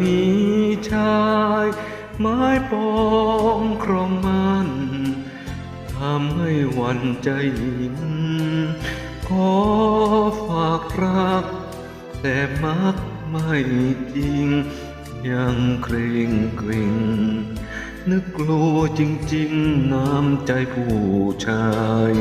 มีชายไม้ปองครองมันทำให้วันใจหินขอฝากรัก แต่มักไม่จริง ยังเกรงเกรงนึกกลัวจริงๆ น้ำใจผู้ชาย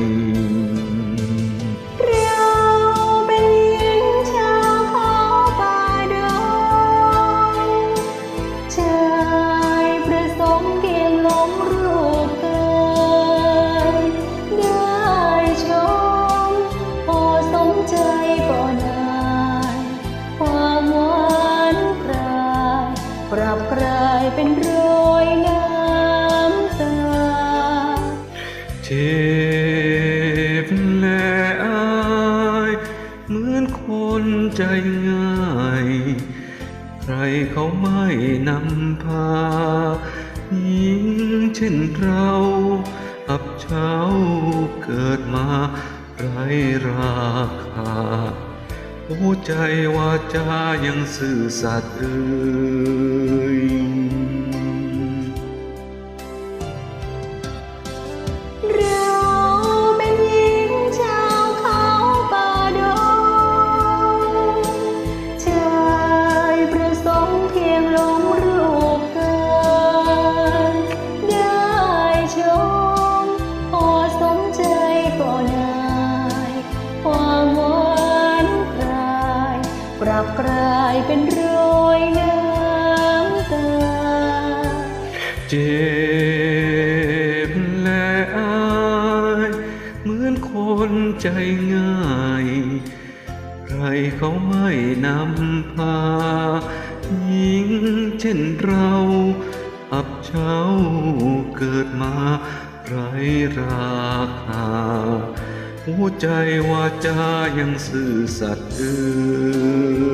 เป็นรอยน้ำตา เจ็บและอายเหมือนคนใจง่าย ใครเขาไม่นำพาหญิงเช่นเราอับเช้าเกิดมาไรราคาหัวใจวาจายังซื่อสัตย์เอ่ยับกลายเป็นรอยน้ำตา เจ็บและอายเหมือนคนใจง่ายใครเขาไม่นำพาหญิงเช่นเราอับเช้าเกิดมาไรราคาหัวใจว่าจายังซื่อสัตย์เอ่ย